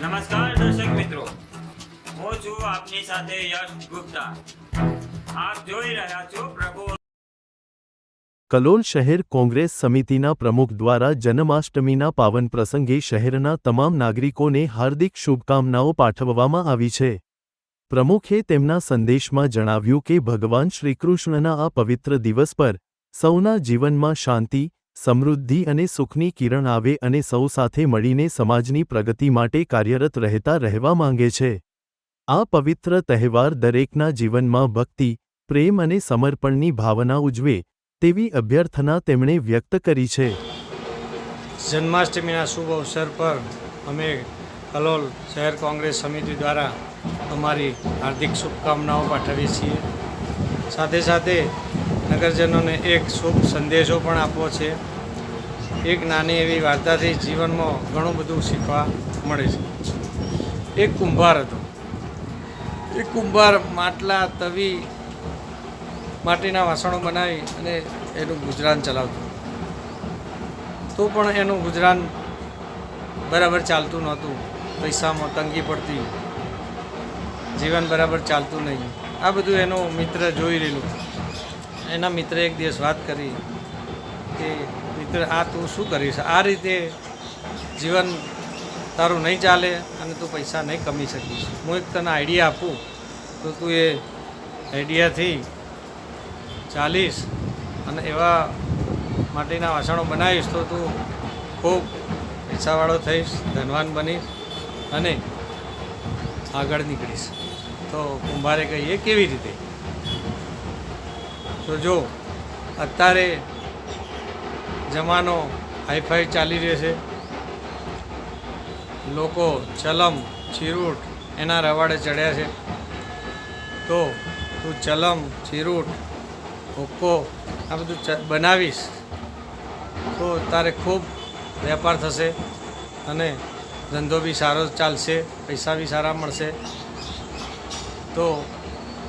નમસ્કાર દર્શક મિત્રો. હું છું આપની સાથે યશ ગુપ્તા. આપ જોઈ રહ્યા છો પ્રભુ કલોલ શહેર કોંગ્રેસ સમિતિના પ્રમુખ દ્વારા જન્માષ્ટમીના પાવન પ્રસંગે શહેરના તમામ નાગરિકોને હાર્દિક શુભકામનાઓ પાઠવવામાં આવી છે. પ્રમુખે તેમના સંદેશમાં જણાવ્યું કે ભગવાન શ્રીકૃષ્ણના આ પવિત્ર દિવસ પર સૌના જીવનમાં શાંતિ, સમૃદ્ધિ અને સુખની કિરણ આવે અને સૌ સાથે મળીને સમાજની પ્રગતિ માટે કાર્યરત રહેતા રહેવા માંગે છે. આ પવિત્ર તહેવાર દરેકના જીવનમાં ભક્તિ, પ્રેમ અને સમર્પણની ભાવના ઉજવે, તેવી અભ્યર્થના તેમણે વ્યક્ત કરી છે. જન્માષ્ટમીના શુભ અવસર પર અમે કલોલ શહેર કોંગ્રેસ સમિતિ દ્વારા અમારી હાર્દિક શુભકામનાઓ પાઠવીએ છીએ. સાથે સાથે નગરજનોને એક શુભ સંદેશો પણ આપવો છે. એક નાની એવી વાર્તાથી જીવનમાં ઘણું બધું શીખવા મળે છે. એક કુંભાર હતો. એ કુંભાર માટલા, તવી માટીના વાસણો બનાવી અને એનું ગુજરાન ચલાવતો. તો પણ એનું ગુજરાન બરાબર ચાલતું નહોતું. પૈસામાં તંગી પડતી. જીવન બરાબર ચાલતું નહીં. આ બધું એનો મિત્ર જોઈ રહેલું. એના મિત્રે એક દિવસ વાત કરી કે, મિત્ર, આ તું શું કરીશ? આ રીતે જીવન તારું નહીં ચાલે અને તું પૈસા નહીં કમી શકીશ. હું એક તને આઈડિયા આપું. તો તું એ આઈડિયાથી ચાલીશ અને એવા માટીના વાસણો બનાવીશ તો તું ખૂબ પૈસાવાળો થઈશ, ધનવાન બનીશ અને આગળ નીકળીશ. તો કુંભારે કહીએ કેવી રીતે? તો જો, અત્યારે જમાનો હાઈફાઈ ચાલી રહ્યો છે. લોકો ચલમ, ચીરૂટ એના રવાડે ચડ્યા છે. તો તું ચલમ, ચીરૂટ હુક્કો આ બધું બનાવીશ તો તારે ખૂબ વેપાર થશે અને ધંધો બી સારો ચાલશે, પૈસા બી સારા મળશે. તો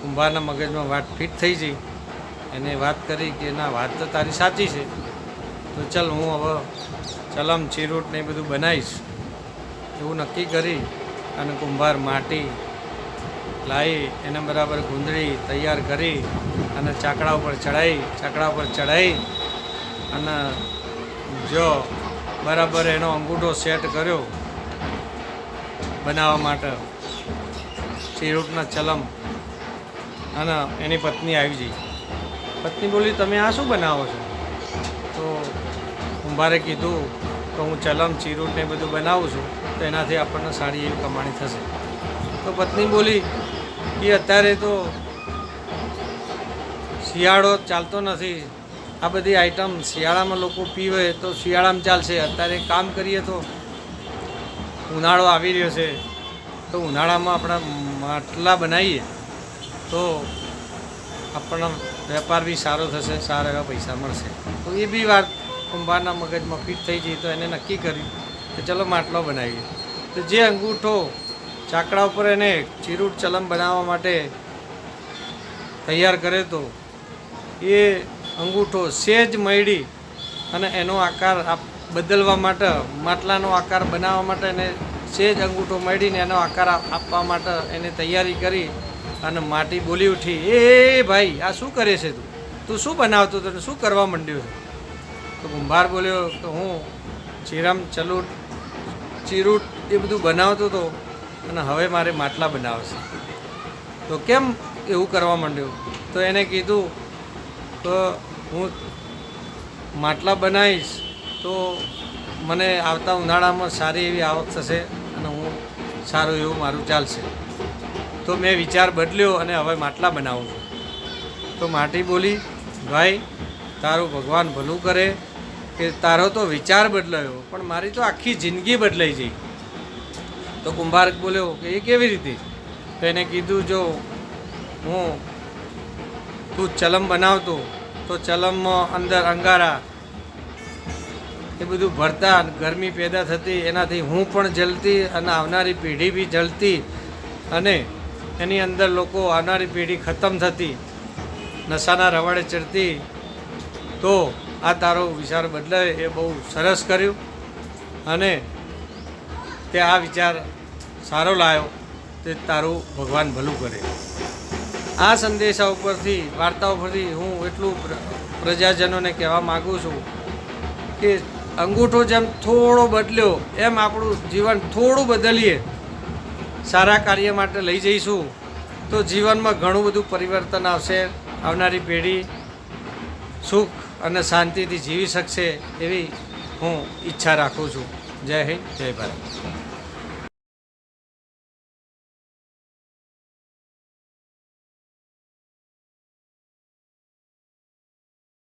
કુંભારના મગજમાં વાત ફિટ થઈ ગઈ એને વાત કરી કે, ના, વાત તો તારી સાચી છે. તો ચાલ, હું હવે ચલમ, ચીરૂટ ને એ બધું બનાવીશ. એવું નક્કી કરી અને કુંભાર માટી લાવી એને બરાબર ગુંદળી તૈયાર કરી અને ચાકડા ઉપર ચડાવી ચાકડા ઉપર ચડાવી અને જો બરાબર એનો અંગૂઠો સેટ કર્યો બનાવવા માટે. ચીરૂટના ચલમ. અને એની પત્ની આવી જઈ પત્ની બોલી, તમે આ શું બનાવો છો? તો કુંભારે કીધું કે હું ચલમ, ચીરૂટ ને બધું બનાવું છું, તો એનાથી આપણને સારી એવી કમાણી થશે. તો પત્ની બોલી કે અત્યારે તો શિયાળો ચાલતો નથી. આ બધી આઈટમ શિયાળામાં લોકો પીવે તો શિયાળામાં ચાલશે. અત્યારે કામ કરીએ તો ઉનાળો આવી રહ્યો છે. તો ઉનાળામાં આપણા માટલા બનાવીએ. તો આપણને વેપાર બી સારો થશે, સારા એવા પૈસા મળશે. તો એ બી વાત કુંભારના મગજમાં ફિટ થઈ જઈ તો એને નક્કી કર્યું કે ચલો માટલો બનાવીએ. તો જે અંગૂઠો ચાકડા ઉપર એને ચીરૂટ ચલમ બનાવવા માટે તૈયાર કરે તો એ અંગૂઠો સેજ મળી અને એનો આકાર બદલવા માટે, માટલાનો આકાર બનાવવા માટે એને સેજ અંગૂઠો મળીને એનો આકાર આપ- આપવા માટે એને તૈયારી કરી અને માટી બોલી ઉઠી એ ભાઈ, આ શું કરે છે તું? તું શું બનાવતો તને શું કરવા માંડ્યો તો કુંભાર બોલ્યો તો હું ચીરમ, ચલૂટ, ચીરૂટ એ બધું બનાવતો હતો અને હવે મારે માટલા બનાવશે. તો કેમ એવું કરવા માંડ્યું? તો એને કીધું તો હું માટલા બનાવીશ તો મને આવતા ઉનાળામાં સારી એવી આવક થશે અને હું સારું એવું મારું ચાલશે. તો મેં વિચાર બદલ્યો અને હવે માટલા બનાવું છું. તો માટી બોલી, ભાઈ, તારું ભગવાન ભલું કરે કે તારો તો વિચાર બદલાયો, પણ મારી તો આખી જિંદગી બદલાઈ ગઈ. તો કુંભાર બોલ્યો, કે એ કેવી રીતે? તો એને કીધું, જો, હું, તું ચલમ બનાવતો, તો ચલમમાં અંદર અંગારા, એ બધું ભરતા ગરમી પેદા થતી, એનાથી હું પણ જલતી અને આવનારી પેઢી બી જલતી અને એની અંદર લોકો આવનારી પેઢી ખતમ થતી, નશાના રવાડે ચડતી, તો આ તારો વિચાર બદલાય એ બહુ સરસ કર્યું અને તે આ વિચાર સારો લાવ્યો તે તારું ભગવાન ભલું કરે. આ સંદેશા ઉપરથી વાર્તાઓ પરથી હું એટલું પ્ર- પ્રજાજનોને કહેવા માગું છું કે અંગૂઠો જેમ થોડો બદલ્યો, એમ આપણું જીવન થોડું બદલીએ. સારા કાર્ય માટે લઈ જઈશું, તો જીવનમાં ઘણું બધું પરિવર્તન આવશે, આવનારી પેઢી સુખ અને શાંતિથી જીવી શકશે એવી હું ઈચ્છા રાખું છું. જય હિન્દ, જય ભારત.